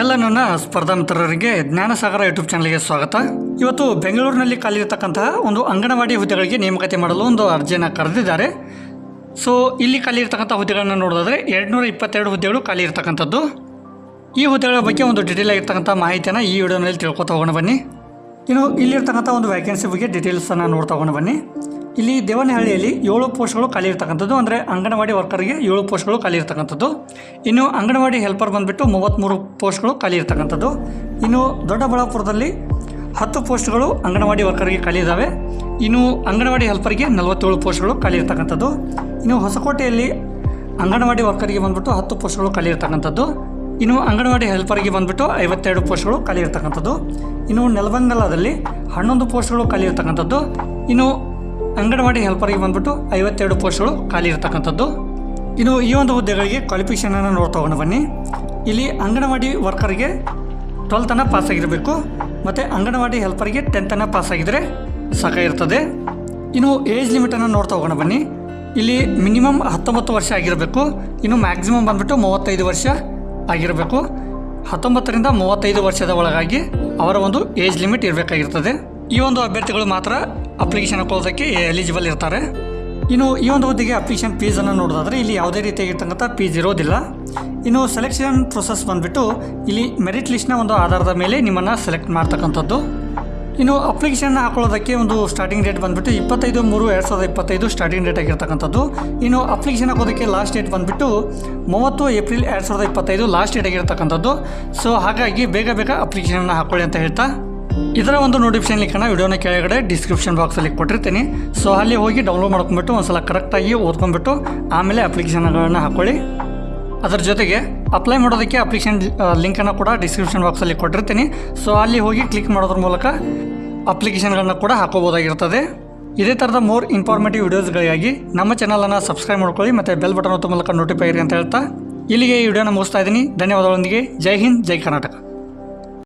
ಎಲ್ಲ ನನ್ನ ಸ್ಪರ್ಧಾ ಮಿತ್ರರಿಗೆ ಜ್ಞಾನಸಾಗರ ಯೂಟ್ಯೂಬ್ ಚಾನಲ್ಗೆ ಸ್ವಾಗತ. ಇವತ್ತು ಬೆಂಗಳೂರಿನಲ್ಲಿ ಖಾಲಿರ್ತಕ್ಕಂತಹ ಒಂದು ಅಂಗನವಾಡಿ ಹುದ್ದೆಗಳಿಗೆ ನೇಮಕಾತಿ ಮಾಡಲು ಒಂದು ಅರ್ಜಿಯನ್ನು ಕರೆದಿದ್ದಾರೆ. ಸೊ ಇಲ್ಲಿ ಖಾಲಿ ಇರ್ತಕ್ಕಂಥ ಹುದ್ದೆಗಳನ್ನು ನೋಡೋದಾದರೆ ಎರಡುನೂರ ಇಪ್ಪತ್ತೆರಡು ಹುದ್ದೆಗಳು ಖಾಲಿ ಇರ್ತಕ್ಕಂಥದ್ದು ಈ ಹುದ್ದೆಗಳ ಬಗ್ಗೆ ಒಂದು ಡೀಟೇಲ್ ಆಗಿರ್ತಕ್ಕಂಥ ಮಾಹಿತಿಯನ್ನು ಈ ವಿಡಿಯೋನಲ್ಲಿ ತಿಳ್ಕೊತ ಹೋಗೋಣ ಬನ್ನಿ. ಇನ್ನು ಇಲ್ಲಿರ್ತಕ್ಕಂಥ ಒಂದು ವ್ಯಾಕೆನ್ಸಿ ಬಗ್ಗೆ ಡೀಟೇಲ್ಸನ್ನು ನೋಡ್ತಾ ಹೋಗೋಣ ಬನ್ನಿ. ಇಲ್ಲಿ ದೇವನಹಳ್ಳಿಯಲ್ಲಿ ಏಳು ಪೋಸ್ಟ್ಗಳು ಖಾಲಿ ಇರ್ತಕ್ಕಂಥದ್ದು ಅಂದರೆ ಅಂಗನವಾಡಿ ವರ್ಕರ್ಗೆ ಏಳು ಪೋಸ್ಟ್ಗಳು ಖಾಲಿ ಇರ್ತಕ್ಕಂಥದ್ದು ಇನ್ನು ಅಂಗನವಾಡಿ ಹೆಲ್ಪರ್ ಬಂದುಬಿಟ್ಟು ಮೂವತ್ತ್ಮೂರು ಪೋಸ್ಟ್ಗಳು ಖಾಲಿ ಇರ್ತಕ್ಕಂಥದ್ದು ಇನ್ನು ದೊಡ್ಡಬಳ್ಳಾಪುರದಲ್ಲಿ ಹತ್ತು ಪೋಸ್ಟ್ಗಳು ಅಂಗನವಾಡಿ ವರ್ಕರ್ಗೆ ಖಾಲಿ ಇದ್ದಾವೆ ಇನ್ನು ಅಂಗನವಾಡಿ ಹೆಲ್ಪರ್ಗೆ ನಲವತ್ತೇಳು ಪೋಸ್ಟ್ಗಳು ಖಾಲಿ ಇರ್ತಕ್ಕಂಥದ್ದು ಇನ್ನು ಹೊಸಕೋಟೆಯಲ್ಲಿ ಅಂಗನವಾಡಿ ವರ್ಕರ್ಗೆ ಬಂದ್ಬಿಟ್ಟು ಹತ್ತು ಪೋಸ್ಟ್ಗಳು ಖಾಲಿ ಇರ್ತಕ್ಕಂಥದ್ದು ಇನ್ನು ಅಂಗನವಾಡಿ ಹೆಲ್ಪರ್ಗೆ ಬಂದ್ಬಿಟ್ಟು ಐವತ್ತೆರಡು ಪೋಸ್ಟ್ಗಳು ಖಾಲಿ ಇರ್ತಕ್ಕಂಥದ್ದು ಇನ್ನು ನೆಲಬಂಗಲದಲ್ಲಿ ಹನ್ನೊಂದು ಪೋಸ್ಟ್ಗಳು ಖಾಲಿ ಇರ್ತಕ್ಕಂಥದ್ದು ಇನ್ನು ಅಂಗನವಾಡಿ ಹೆಲ್ಪರಿಗೆ ಬಂದ್ಬಿಟ್ಟು ಐವತ್ತೆರಡು ಪೋಸ್ಟ್ಗಳು ಖಾಲಿ ಇರತಕ್ಕಂಥದ್ದು. ಇನ್ನು ಈ ಒಂದು ಹುದ್ದೆಗಳಿಗೆ ಕ್ವಾಲಿಫಿಕೇಷನನ್ನು ನೋಡ್ತಾ ಬನ್ನಿ. ಇಲ್ಲಿ ಅಂಗನವಾಡಿ ವರ್ಕರ್ಗೆ ಪಾಸ್ ಆಗಿರಬೇಕು. ಮತ್ತು ಅಂಗನವಾಡಿ ಹೆಲ್ಪರ್ಗೆ ಟೆಂತನ ಸಖ ಇರ್ತದೆ ಇನ್ನು ಏಜ್ ಲಿಮಿಟನ್ನು ನೋಡ್ತಾ ಹೋಗೋಣ ಬನ್ನಿ. ಇಲ್ಲಿ ಮಿನಿಮಮ್ ಹತ್ತೊಂಬತ್ತು ವರ್ಷ ಆಗಿರಬೇಕು. ಇನ್ನು ಮ್ಯಾಕ್ಸಿಮಮ್ ಬಂದ್ಬಿಟ್ಟು ಮೂವತ್ತೈದು ವರ್ಷ ಆಗಿರಬೇಕು. ಹತ್ತೊಂಬತ್ತರಿಂದ ಮೂವತ್ತೈದು ವರ್ಷದ ಒಳಗಾಗಿ ಅವರ ಒಂದು ಏಜ್ ಲಿಮಿಟ್ ಇರಬೇಕಾಗಿರ್ತದೆ. ಈ ಒಂದು ಅಭ್ಯರ್ಥಿಗಳು ಮಾತ್ರ ಅಪ್ಲಿಕೇಶನ್ ಹಾಕೊಳ್ಳೋದಕ್ಕೆ ಎಲಿಜಿಬಲ್ ಇರ್ತಾರೆ. ಇನ್ನು ಈ ಒಂದು ಹುದ್ದೆಗೆ ಅಪ್ಲಿಕೇಶನ್ ಫೀಸನ್ನು ನೋಡೋದಾದರೆ ಇಲ್ಲಿ ಯಾವುದೇ ರೀತಿಯಾಗಿರ್ತಕ್ಕಂಥ ಫೀಸ್ ಇರೋದಿಲ್ಲ. ಇನ್ನು ಸೆಲೆಕ್ಷನ್ ಪ್ರೊಸೆಸ್ ಬಂದುಬಿಟ್ಟು ಇಲ್ಲಿ ಮೆರಿಟ್ ಲಿಸ್ಟ್ನ ಒಂದು ಆಧಾರದ ಮೇಲೆ ನಿಮ್ಮನ್ನು ಸೆಲೆಕ್ಟ್ ಮಾಡ್ತಕ್ಕಂಥದ್ದು. ಇನ್ನು ಅಪ್ಲಿಕೇಶನ್ ಹಾಕೊಳ್ಳೋದಕ್ಕೆ ಒಂದು ಸ್ಟಾರ್ಟಿಂಗ್ ಡೇಟ್ ಬಂದುಬಿಟ್ಟು ಇಪ್ಪತ್ತೈದು ಮೂರು ಎರಡು ಸಾವಿರದ ಇಪ್ಪತ್ತೈದು ಸ್ಟಾರ್ಟಿಂಗ್ ಡೇಟ್ ಆಗಿರ್ತಕ್ಕಂಥದ್ದು. ಇನ್ನು ಅಪ್ಲಿಕೇಶನ್ ಹಾಕೋದಕ್ಕೆ ಲಾಸ್ಟ್ ಡೇಟ್ ಬಂದುಬಿಟ್ಟು ಮೂವತ್ತು ಏಪ್ರಿಲ್ ಎರಡು ಸಾವಿರದ ಇಪ್ಪತ್ತೈದು ಲಾಸ್ಟ್ ಡೇಟ್ ಆಗಿರ್ತಕ್ಕಂಥದ್ದು. ಸೊ ಹಾಗಾಗಿ ಬೇಗ ಬೇಗ ಅಪ್ಲಿಕೇಶನನ್ನು ಹಾಕೊಳ್ಳಿ ಅಂತ ಹೇಳ್ತಾ ಇದರ ಒಂದು ನೋಟಿಫಿಕೇಶನ್ ಲಿಂಕನ್ನು ವಿಡಿಯೋನ ಕೆಳಗಡೆ ಡಿಸ್ಕ್ರಿಪ್ಷನ್ ಬಾಕ್ಸಲ್ಲಿ ಕೊಟ್ಟಿರ್ತೀನಿ. ಸೊ ಅಲ್ಲಿ ಹೋಗಿ ಡೌನ್ಲೋಡ್ ಮಾಡ್ಕೊಂಬಿಟ್ಟು ಒಂದ್ಸಲ ಕರೆಕ್ಟಾಗಿ ಓದ್ಕೊಂಡ್ಬಿಟ್ಟು ಆಮೇಲೆ ಅಪ್ಲಿಕೇಶನ್ಗಳನ್ನು ಹಾಕ್ಕೊಳ್ಳಿ ಅದರ ಜೊತೆಗೆ ಅಪ್ಲೈ ಮಾಡೋದಕ್ಕೆ ಅಪ್ಲಿಕೇಶನ್ ಲಿಂಕನ್ನು ಕೂಡ ಡಿಸ್ಕ್ರಿಪ್ಷನ್ ಬಾಕ್ಸಲ್ಲಿ ಕೊಟ್ಟಿರ್ತೀನಿ. ಸೊ ಅಲ್ಲಿ ಹೋಗಿ ಕ್ಲಿಕ್ ಮಾಡೋದ್ರ ಮೂಲಕ ಅಪ್ಲಿಕೇಶನ್ಗಳನ್ನ ಕೂಡ ಹಾಕೋಬೋದಾಗಿರ್ತದೆ ಇದೇ ಥರದ ಮೋರ್ ಇನ್ಫಾರ್ಮೇಟಿವ್ ವಿಡಿಯೋಸ್ಗಳಿಗಾಗಿ ನಮ್ಮ ಚಾನಲನ್ನು ಸಬ್ಸ್ಕ್ರೈಬ್ ಮಾಡ್ಕೊಳ್ಳಿ ಮತ್ತು ಬೆಲ್ ಬಟನ್ ಒತ್ತ ಮೂಲಕ ನೋಟಿಫೈ ಇರಿ ಅಂತ ಹೇಳ್ತಾ ಇಲ್ಲಿಗೆ ಈ ವಿಡಿಯೋನ ಮುಗಿಸ್ತಾ ಇದ್ದೀನಿ. ಧನ್ಯವಾದಗಳೊಂದಿಗೆ. ಜೈ ಹಿಂದ್, ಜೈ ಕರ್ನಾಟಕ.